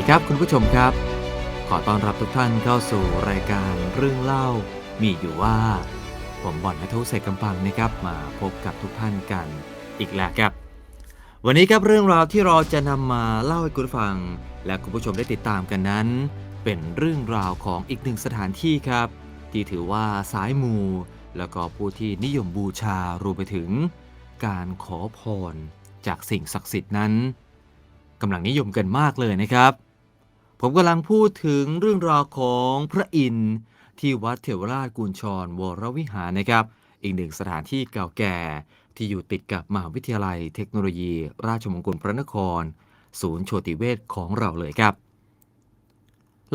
ดีครับคุณผู้ชมครับ ขอต้อนรับทุกท่านเข้าสู่รายการเรื่องเล่ามีอยู่ว่า ผมบอลนทุเศษกำปังนะครับมาพบกับทุกท่านกันอีกแล้วครับ วันนี้ครับเรื่องราวที่เราจะนำมาเล่าให้คุณฟัง และคุณผู้ชมได้ติดตามกันนั้น เป็นเรื่องราวของอีกหนึ่งสถานที่ครับ ที่ถือว่าสายมู แล้วก็ผู้ที่นิยมบูชารวมไปถึง การขอพรจากสิ่งศักดิ์สิทธิ์นั้นกำลังนิยมกันมากเลยนะครับ ผมกำลังพูดถึงเรื่องราวของพระอินทร์ที่วัดเถวราชกุญชรวรวิหารนะครับ อีกหนึ่งสถานที่เก่าแก่ที่อยู่ติดกับมหาวิทยาลัยเทคโนโลยี ราชมงคลพระนคร ศูนย์โชติเวชของเราเลยครับ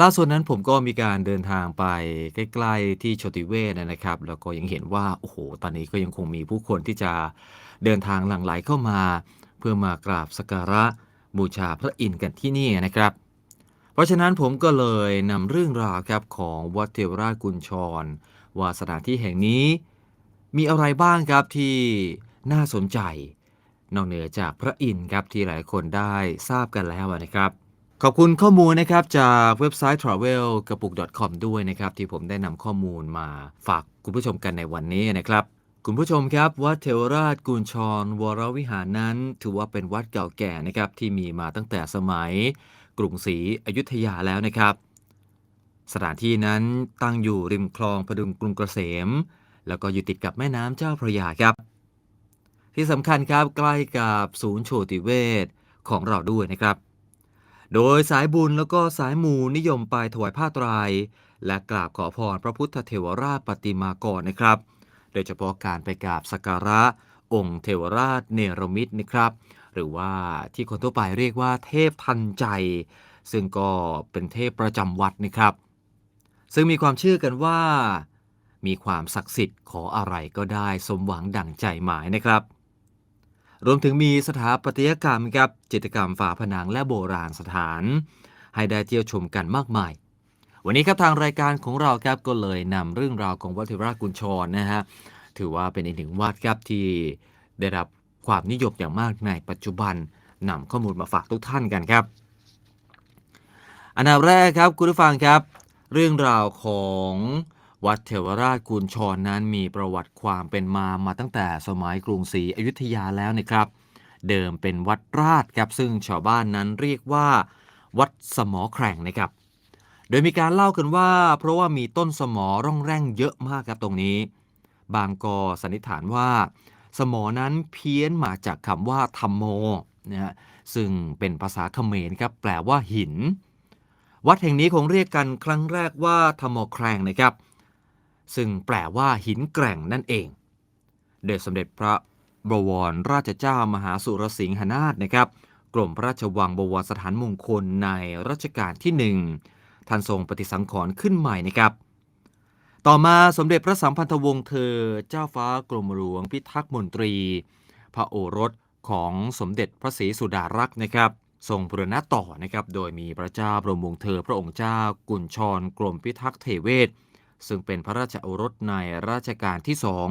ล่าสุดนั้นผมก็มีการเดินทางไปใกล้ ๆ ที่โชติเวชนะครับ แล้วก็ยังเห็นว่าโอ้โหตอนนี้ก็ยังคงมีผู้คนที่จะเดินทางหลั่งไหลเข้ามา เพื่อมากราบสักการะบูชาพระอินทร์กันที่นี่นะครับ เพราะฉะนั้นผมก็เลยนำเรื่องราวครับของวัดเทวราชกุญชร ว่าสถานที่แห่งนี้ มีอะไรบ้างครับที่น่าสนใจ นอกเหนือจากพระอินทร์ครับที่หลายคนได้ทราบกันแล้วนะครับ ขอบคุณข้อมูลนะครับจากเว็บไซต์ travel กระปุก .com ด้วยนะครับ ที่ผมได้นำข้อมูลมาฝากคุณผู้ชมกันในวันนี้นะครับคุณผู้ชมครับวัดเทวราชกุญชร วรวิหารนั้น ถือว่าเป็นวัดเก่าแก่นะครับที่มีมาตั้งแต่สมัย กรุงศรีอยุธยาแล้วนะครับ สถานที่นั้นตั้งอยู่ริมคลองพดุงกรุงเกษม แล้วก็อยู่ติดกับแม่น้ำเจ้าพระยาครับ ที่สำคัญครับใกล้กับศูนย์โชติเวชของเราด้วยนะครับ โดยสายบุญแล้วก็สายมูนิยมไปถวายผ้าไตรายและกราบขอพรพระพุทธเทวราชปฏิมากรนะครับ โดยเฉพาะการไปกราบสักการะองค์เทวราชเนรมิตนะครับ หรือว่าที่คนทั่วไปเรียกว่าเทพทันใจ ซึ่งก็เป็นเทพประจำวัดนะครับ ซึ่งมีความเชื่อกันว่า มีความศักดิ์สิทธิ์ขออะไรก็ได้สมหวังดั่งใจหมายนะครับ รวมถึงมีสถาปัตยกรรมครับจิตรกรรมฝาผนังและโบราณสถาน ให้ได้เที่ยวชมกันมากมาย วันนี้ครับทางรายการของเราครับก็เลยนำเรื่องราวของวัดเทวราชกุญชรนะฮะถือว่าเป็นอีกหนึ่งวัดครับที่ได้รับ ความนิยมอย่างมากในปัจจุบันนำข้อมูลมาฝากทุกท่านกันครับ อันดับแรกครับคุณผู้ฟังครับ เรื่องราวของวัดเทวราชกุญชรนั้นมีประวัติความเป็นมามาตั้งแต่สมัยกรุงศรีอยุธยาแล้วนะครับ เดิมเป็นวัดราชครับซึ่งชาวบ้านนั้นเรียกว่า วัดสมอแข่งนะครับ โดยมีการเล่ากันว่า เพราะว่ามีต้นสมอร่องแร่งเยอะมากครับตรงนี้ บางกอสันนิษฐานว่า สมอนั้นเพี้ยนมาจากคำว่าธรรมโมนะฮะซึ่งเป็นภาษาเขมรครับแปลว่าหิน วัดแห่งนี้คงเรียกกันครั้งแรกว่าธรรมแครงนะครับ ซึ่งแปลว่าหินแกร่งนั่นเองโดยสมเด็จพระบวรราชเจ้ามหาสุรสิงหนาถนะครับกรมพระราชวังบวรสถานมงคลในรัชกาลที่หนึ่งท่านทรงปฏิสังขรณ์ขึ้นใหม่นะครับ ต่อมาสมเด็จพระสัมพันธวงศ์เธอ เจ้าฟ้ากรมหลวงพิทักษ์มนตรี พระโอรสของสมเด็จพระศรีสุดารักษ์นะครับทรงบูรณะต่อนะครับโดยมีพระเจ้าบรมวงศ์เธอ พระองค์เจ้ากุญชรกรมพิทักษ์เทเวศ ซึ่งเป็นพระราชโอรสในรัชกาลที่สอง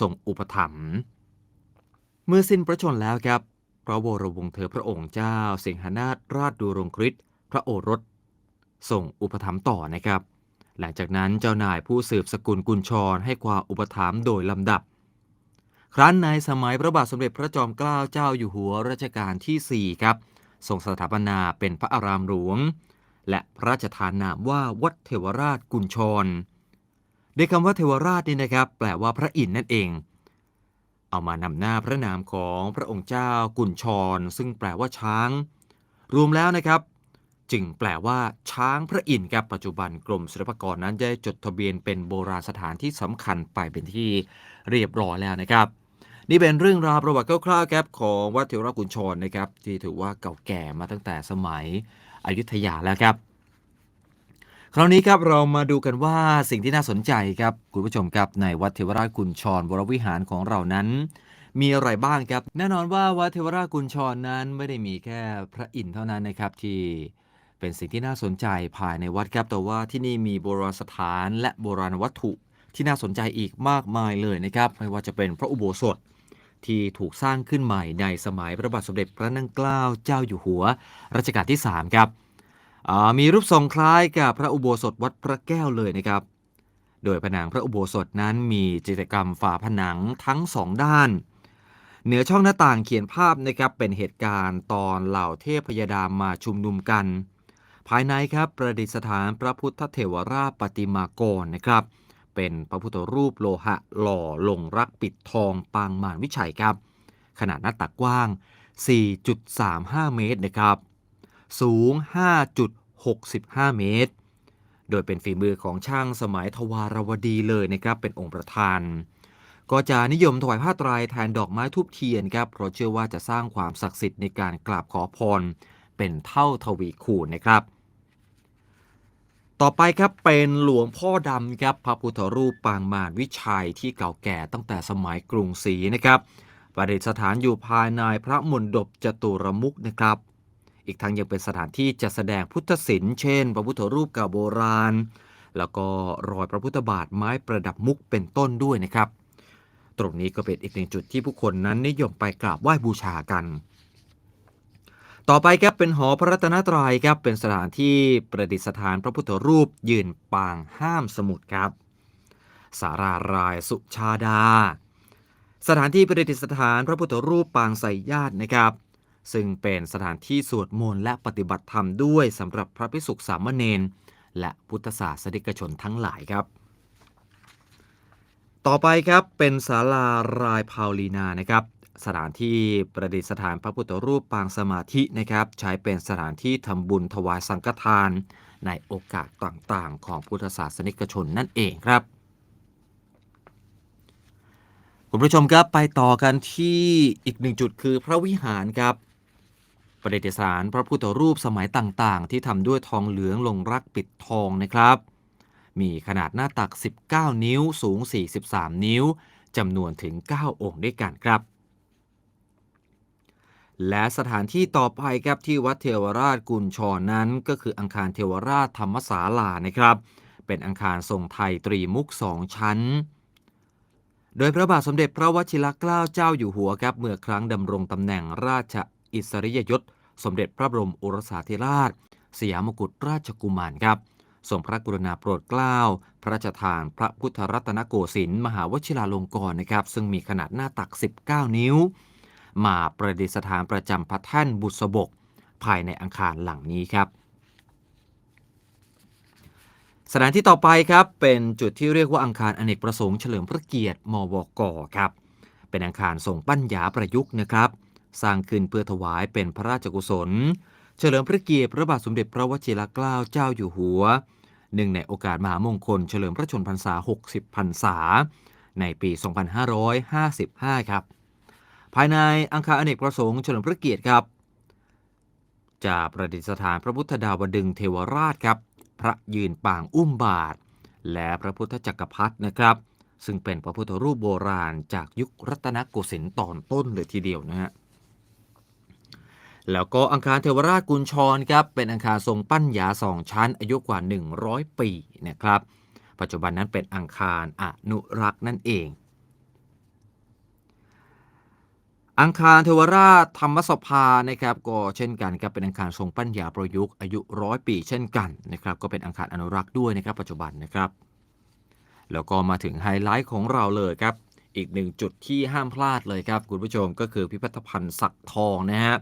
ทรงอุปถัมภ์เมื่อสิ้นพระชนแล้วครับ พระวรวงศ์เธอพระองค์เจ้า สิงหนาถราชดูรงคริสพระโอรสส่งอุปถัมภ์ต่อนะครับ หลังจากนั้นเจ้านายผู้สืบสกุลกุญชรให้ความอุปถัมภ์โดยลำดับ ครั้นในสมัยพระบาทสมเด็จพระจอมเกล้าเจ้าอยู่หัวรัชกาลที่ 4 ครับทรงสถาปนาเป็นพระอารามหลวง และพระราชทานนามว่าวัดเทวราชกุญชรโดยคำว่าเทวราชนี่นะครับ แปลว่าพระอินทร์นั่นเอง เอามานำหน้าพระนามของพระองค์เจ้ากุญชร ซึ่งแปลว่าช้าง รวมแล้วนะครับ จึงแปลว่า ช้างพระอินทร์ครับปัจจุบันกรมศิลปากรนั้นได้จดทะเบียนเป็นโบราณสถานที่สำคัญไปเป็นที่เรียบร้อยแล้วนะครับ นี่เป็นเรื่องราวประวัติคร่าวๆครับของวัดเทวราชกุญชรนะครับ ที่ถือว่าเก่าแก่มาตั้งแต่สมัยอยุธยาแล้วครับคราวนี้ครับเรามาดูกันว่าสิ่งที่น่าสนใจครับคุณผู้ชมครับในวัดเทวราชกุญชรวรวิหารของเรานั้น มีอะไรบ้างครับ แน่นอนว่าวัดเทวราชกุญชรนั้นไม่ได้มีแค่พระอินทร์เท่านั้นนะครับที่ เป็นสิ่งที่น่าสนใจภายในวัดครับแต่ว่าที่นี่มีโบราณสถานและโบราณวัตถุที่น่าสนใจอีกมากมายเลยนะครับ ไม่ว่าจะเป็นพระอุโบสถที่ถูกสร้างขึ้นใหม่ในสมัยพระบาทสมเด็จพระนั่งเกล้าเจ้าอยู่หัว รัชกาลที่ 3 ครับมีรูปทรงคล้ายกับพระอุโบสถวัดพระแก้วเลยนะครับ โดยผนังพระอุโบสถนั้นมีจิตรกรรมฝาผนังทั้งสองด้าน เหนือช่องหน้าต่างเขียนภาพนะครับเป็นเหตุการณ์ตอนเหล่าเทพยดามาชุมนุมกัน ภายในครับประดิษฐานพระพุทธเถวราชปฏิมากรนะครับ เป็นพระพุทธรูปโลหะหล่อลงรักปิดทองปางมารวิชัยครับ ขนาดหน้าตักกว้าง 4.35 เมตรนะครับ สูง 5.65 เมตร โดยเป็นฝีมือของช่างสมัยทวารวดีเลยนะครับ เป็นองค์ประธานก็จะนิยมถวายผ้าไตรแทนดอกไม้ทูบเทียนครับ เพราะเชื่อว่าจะสร้างความศักดิ์สิทธิ์ในการกราบขอพร เป็นเท่าทวีคูณนะครับ ต่อไปครับเป็นหลวงพ่อดำครับพระพุทธรูปปางมารวิชัยที่เก่าแก่ตั้งแต่สมัยกรุงศรีนะครับประดิษฐานอยู่ภายในพระมณฑปจตุรมุกนะครับ อีกทั้งยังเป็นสถานที่จัดแสดงพุทธศิลป์เช่น พระพุทธรูปเก่าโบราณ แล้วก็รอยพระพุทธบาทไม้ประดับมุกเป็นต้นด้วยนะครับ ตรงนี้ก็เป็นอีกหนึ่งจุดที่ผู้คนนั้นนิยมไปกราบไหว้บูชากัน ต่อไปครับเป็นหอพระรัตนตรัยครับเป็นสถานที่ประดิษฐานพระพุทธรูปยืนปางห้ามสมุทรครับ สารารายสุชาดา สถานที่ประดิษฐานพระพุทธรูปปางไสยญาตินะครับ ซึ่งเป็นสถานที่สวดมนต์และปฏิบัติธรรมด้วยสำหรับพระภิกษุสามเณรและพุทธศาสนิกชนทั้งหลายครับ ต่อไปครับเป็นศาลารายพาวลีนานะครับ สถานที่ประดิษฐานพระพุทธรูปปางสมาธินะครับใช้เป็นสถานที่ทำบุญถวายสังฆทาน ในโอกาสต่างๆ ของพุทธศาสนิกชนนั่นเองครับคุณผู้ชมครับไปต่อกันที่อีกหนึ่งจุดคือพระวิหารครับประดิษฐานพระพุทธรูปสมัยต่างๆ ที่ทำด้วยทองเหลืองลงรักปิดทองนะครับ มีขนาดหน้าตัก 19 นิ้วสูง 43 นิ้วจำนวนถึง 9 องค์ด้วยกันครับ และสถานที่ต่อไปครับที่วัดเทวราชกุญชรนั้น ก็คืออังคารเทวราชธรรมศาลานะครับ เป็นอังคารทรงไทยตรีมุกสองชั้น โดยพระบาทสมเด็จพระวชิรเกล้าเจ้าอยู่หัวครับเมื่อครั้งดำรงตำแหน่งราชอิสริยยศ สมเด็จพระบรมโอรสาธิราช สยามกุฎราชกุมารครับทรงพระกรุณาโปรดเกล้า พระราชทานพระพุทธรัตนโกสินทร์มหาวชิราลงกรณ์นะครับ ซึ่งมีขนาดหน้าตัก 19 นิ้ว มาประดิษฐานประจำพระแท่นบุษบก ภายในอังคารหลังนี้ครับ สถานที่ต่อไปครับเป็นจุดที่เรียกว่าอังคารอเนกประสงค์เฉลิมพระเกียรติมวกครับ เป็นอังคารทรงปั้นหยาประยุกต์นะครับ สร้างขึ้นเพื่อถวายเป็นพระราชกุศล เฉลิมพระเกียรติพระบาทสมเด็จพระวชิรเกล้าเจ้าอยู่หัวหนึ่งในโอกาสมหามงคลเฉลิมพระชนพรรษา 60 พรรษา ในปี 2555 ครับ ภายในอังคารอเนกประสงค์เฉลิมพระเกียรติครับ จะประดิษฐานพระพุทธดาวดึงเทวราชครับ พระยืนปางอุ้มบาท และพระพุทธจักรพรรดินะครับ ซึ่งเป็นพระพุทธรูปโบราณจากยุครัตนโกสินทร์ตอนต้นเลยทีเดียวนะฮะแล้วก็อังคารเทวราชกุญชรครับเป็นอังคารทรงปั้นหยาสองชั้น อายุกว่า 100 ปีนะครับ ปัจจุบันนั้นเป็นอังคารอนุรักษ์นั่นเอง อังคารเทวราชธรรมสภานะครับก็เช่นกันครับเป็นอังคารทรงปั้นหยาประยุกต์อายุร้อยปีเช่นกันนะครับก็เป็นอังคารอนุรักษ์ด้วยนะครับปัจจุบันนะครับ แล้วก็มาถึงไฮไลท์ของเราเลยครับอีกหนึ่งจุดที่ห้ามพลาดเลยครับคุณผู้ชมก็คือพิพิธภัณฑ์สักทองนะฮะ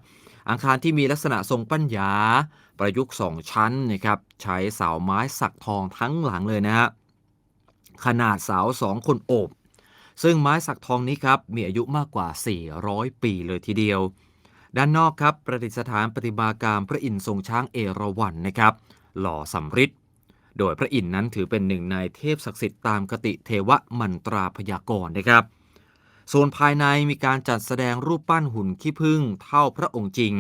อังคารที่มีลักษณะทรงปั้นหยาประยุกต์สองชั้นนะครับใช้เสาไม้สักทองทั้งหลังเลยนะฮะขนาดเสาสองคนโอบ ซึ่งไม้สักทองนี้ครับมีอายุมากกว่า 400 ปีเลยทีเดียว ด้านนอกครับประดิษฐานปฏิมากรรมพระอินทร์ทรงช้างเอราวัณนะครับ หล่อสำริดโดยพระอินทร์นั้นถือเป็นหนึ่งในเทพศักดิ์สิทธิ์ตามกติเทวมันตราพยากรณ์นะครับส่วนภายในมีการจัดแสดงรูปปั้นหุ่นขี้ผึ้งเท่าพระองค์จริง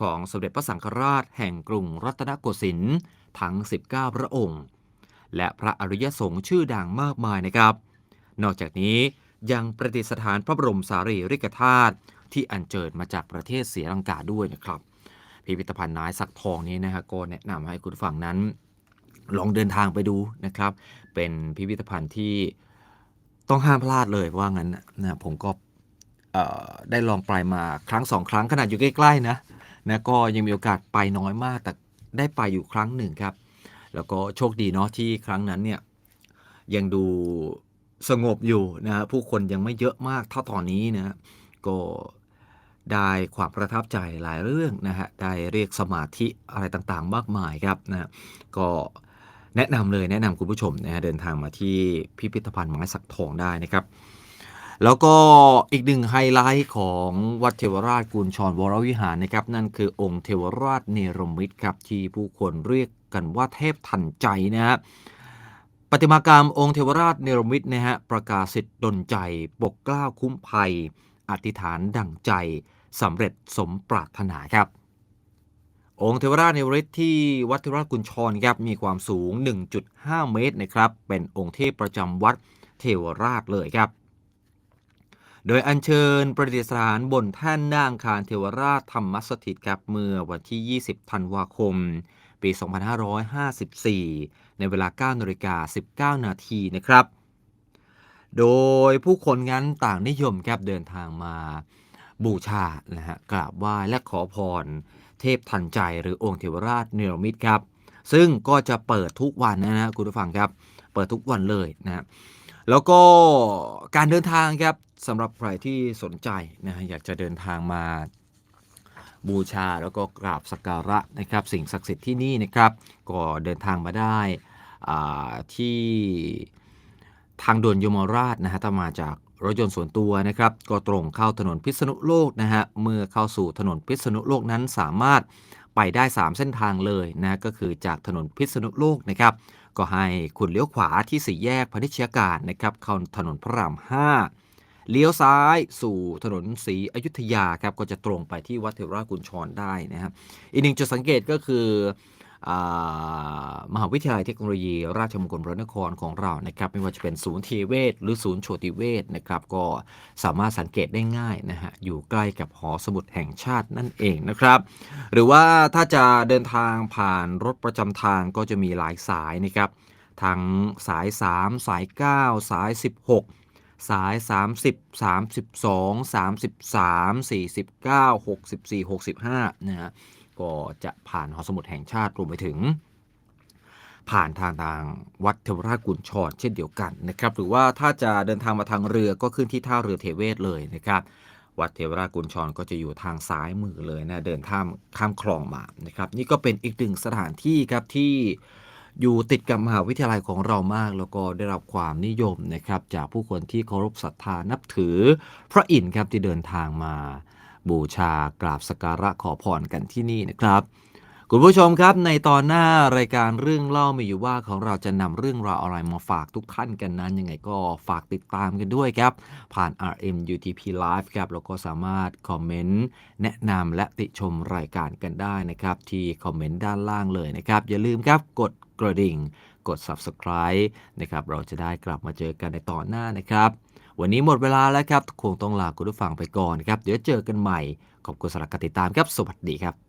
ของสมเด็จพระสังฆราชแห่งกรุงรัตนโกสินทร์ทั้ง 19 พระองค์ และพระอริยสงฆ์ชื่อดังมากมายนะครับ นอกจากนี้ยังประดิษฐานพระบรมสารีริกธาตุที่อัญเชิญมาจากประเทศศรียลังกาด้วยนะครับ พิพิธภัณฑ์ไม้สักทองนี้นะฮะก็แนะนำให้คุณผู้ฟังนั้นลองเดินทางไปดูนะครับ เป็นพิพิธภัณฑ์ที่ต้องห้ามพลาดเลยว่างั้นนะผมก็ได้ลองไปมาครั้งสองครั้งขนาดอยู่ใกล้ๆนะนะก็ยังมีโอกาสไปน้อยมาก แต่ได้ไปอยู่ครั้งหนึ่งครับ แล้วก็โชคดีเนาะที่ครั้งนั้นเนี่ยยังดู สงบอยู่นะฮะผู้คนยังไม่เยอะมากเท่าตอนนี้นะก็ได้ความประทับใจหลายเรื่องนะฮะได้เรียกสมาธิอะไรต่างๆ มากมายครับนะก็แนะนำเลยแนะนำคุณผู้ชมนะฮะเดินทางมาที่พิพิธภัณฑ์ไม้สักทองได้นะครับ แล้วก็อีกหนึ่งไฮไลท์ของวัดเทวราชกุญชรวรวิหารนะครับ นั่นคือองค์เทวราชเนรมิตครับที่ผู้คนเรียกกันว่าเทพทันใจนะฮะประ ติมากรรมองค์เทวราชเนรมิตนะฮะประกาศสิทธิ์ดลใจ ปกกล้าคุ้มภัย อธิษฐานดั่งใจสำเร็จสมปรารถนาครับ องค์เทวราชเนรมิตที่วัดเทวราชกุญชรครับมีความสูง 1.5 เมตรนะครับ เป็นองค์เทพประจำวัดเทวราชเลยครับ โดยอัญเชิญประดิษฐานบนแท่นหน้าอังคารเทวราชธรรมสถิตครับเมื่อวันที่ 20 ธันวาคม ปี 2554 ในเวลา9นาฬิกา19 นาทีนะครับ โดยผู้คนงั้นต่างนิยมครับเดินทางมาบูชานะฮะกราบไหว้และขอพร เทพทันใจหรือองค์เทวราชเนรมิตครับ ซึ่งก็จะเปิดทุกวันนะฮะคุณผู้ฟังครับ เปิดทุกวันเลยนะฮะแล้วก็การเดินทางครับสำหรับใครที่สนใจนะฮะอยากจะเดินทางมา บูชาแล้วก็กราบสักการะนะครับ สิ่งศักดิ์สิทธิ์ที่นี่นะครับ ก็เดินทางมาได้ที่ทางด่วนยมราชนะฮะถ้ามาจากรถยนต์ส่วนตัวนะครับ ก็ตรงเข้าถนนพิษณุโลกนะฮะเมื่อเข้าสู่ถนนพิษณุโลกนั้นสามารถไปได้ 3 เส้นทางเลยนะก็คือจากถนนพิษณุโลกนะครับ ก็ให้คุณเลี้ยวขวาที่สี่แยกพนิชยการนะครับเข้าถนนพระราม 5 เลี้ยวซ้ายสู่ถนนศรีอยุธยาครับก็จะตรงไปที่วัดเทวราชกุญชรได้นะครับ อีกหนึ่งจุดสังเกตก็คืออมหาวิทยาลัยเทคโนโลยี ราชมงคลพระนครของเรานะครับไม่ว่าจะเป็นศูนย์เทเวศหรือศูนย์โชติเวศนะครับก็สามารถสังเกตได้ง่ายนะฮะอยู่ใกล้กับหอสมุดแห่งชาตินั่นเองนะครับ หรือว่าถ้าจะเดินทางผ่านรถประจำทางก็จะมีหลายสายนะครับทั้งสาย 3 สาย 9 สาย 16 สาย 30 32 33 49 64 65นะฮะก็จะผ่านหอสมุดแห่งชาติรวมไปถึง ผ่านทางทางวัดเทวราชกุญชรเช่นเดียวกันนะครับ หรือว่าถ้าจะเดินทางมาทางเรือก็ขึ้นที่ท่าเรือเทเวศเลยนะครับ วัดเทวราชกุญชรก็จะอยู่ทางซ้ายมือเลยนะเดินข้ามข้ามคลองมานะครับ นี่ก็เป็นอีกหนึ่งสถานที่ครับที่ อยู่ติดกับมหาวิทยาลัยของเรามาก แล้วก็ได้รับความนิยมนะครับจากผู้คนที่เคารพศรัทธานับถือ พระอินทร์ครับที่เดินทางมา บูชากราบสักการะขอพรกันที่นี่นะครับ คุณผู้ชมครับในตอนหน้ารายการเรื่องเล่ามีอยู่ว่าของเราจะนำเรื่องราวอะไรมาฝากทุกท่านกันนั้น ยังไงก็ฝากติดตามกันด้วยครับ ผ่าน RM UTP Live ครับแล้วก็สามารถคอมเมนต์แนะนำและติชมรายการกันได้นะครับ ที่คอมเมนต์ด้านล่างเลยนะครับ อย่าลืมครับกดกระดิ่ง กด Subscribe นะครับเราจะได้กลับมาเจอกันในตอนหน้านะครับ วันนี้หมดเวลาแล้วครับคงต้องลาคุณผู้ฟังไปก่อนครับเดี๋ยวเจอกันใหม่ขอบคุณสำหรับการติดตามครับ สวัสดีครับ